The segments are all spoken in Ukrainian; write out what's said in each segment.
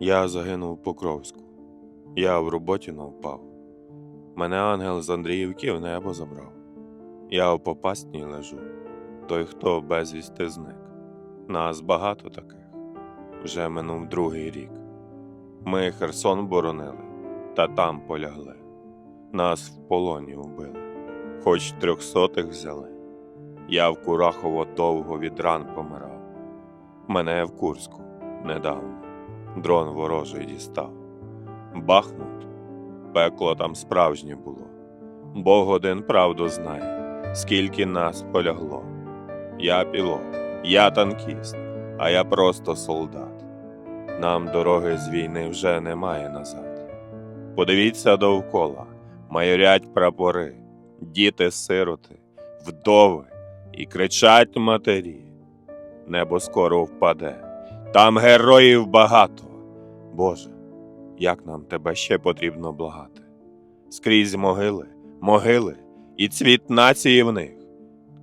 Я загинув в Покровську. Я в роботі не впав. Мене ангел з Андріївки в небо забрав. Я в попасній лежу, той, хто безвісти зник. Нас багато таких. Вже минув другий рік. Ми Херсон боронили, та там полягли. Нас в полоні вбили, хоч трьохсотих взяли. Я в Курахово довго від ран помирав. Мене в Курську недавно дрон ворожий дістав. Бахмут, пекло там справжнє було. Бог один правду знає, скільки нас полягло. Я пілот, я танкіст, а я просто солдат. Нам дороги з війни вже немає назад. Подивіться довкола, майорять прапори, діти сироти, вдови і кричать матері. Небо скоро впаде, там героїв багато. Боже, як нам тебе ще потрібно благати? Скрізь могили, могили і цвіт нації в них.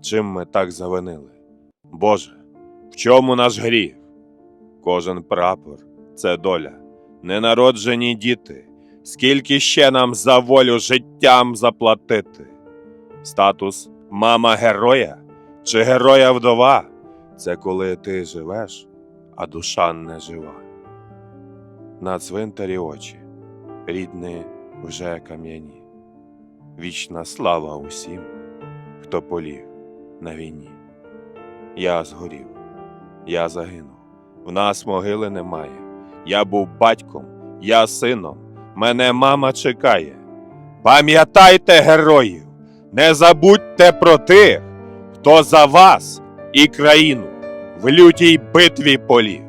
Чим ми так завинили? Боже, в чому наш гріх? Кожен прапор це доля, ненароджені діти. Скільки ще нам за волю життям заплатити? Статус мама героя чи героя вдова? Це коли ти живеш, а душа не жива. На цвинтарі очі, рідні вже кам'яні. Вічна слава усім, хто поліг на війні. Я згорів, я загинув, в нас могили немає. Я був батьком, я сином, мене мама чекає. Пам'ятайте героїв, не забудьте про тих, хто за вас і країну в лютій битві поліг.